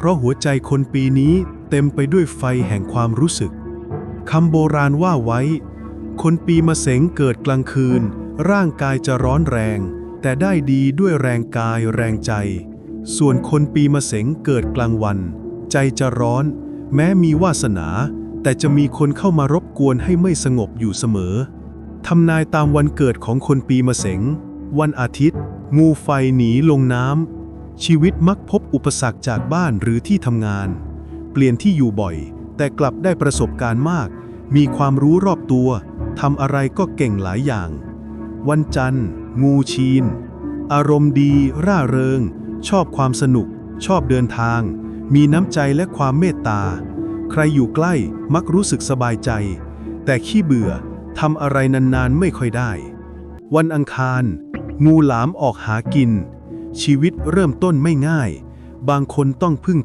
เพราะหัวใจคนปีนี้เต็มไปด้วยไฟแห่งความรู้สึกคำโบราณว่าไว้ คนปีมะเสงเกิดกลางคืน ร่างกายจะร้อนแรง แต่ได้ดีด้วยแรงกายแรงใจ ส่วนคนปีมะเสงเกิดกลางวัน ใจจะร้อน แม้มีวาสนา แต่จะมีคนเข้ามารบกวนให้ไม่สงบอยู่เสมอทำนายตามวันเกิดของคนปีมะเสง วันอาทิตย์ งูไฟหนีลงน้ำ ชีวิตมักพบอุปสรรคจากบ้านหรือที่ทำงาน เปลี่ยนที่อยู่บ่อย แต่กลับได้ประสบการณ์มาก มีความรู้รอบตัวทำอะไรก็เก่งหลายอย่าง วันจันทร์ งูชีน อารมณ์ดี ร่าเริง ชอบความสนุก ชอบเดินทาง มีน้ำใจและความเมตตา ใครอยู่ใกล้มักรู้สึกสบายใจ แต่ขี้เบื่อทำอะไรนานๆไม่ค่อยได้ วันอังคาร งูหลามออกหากิน ชีวิตเริ่มต้นไม่ง่าย บางคนต้องพึ่ง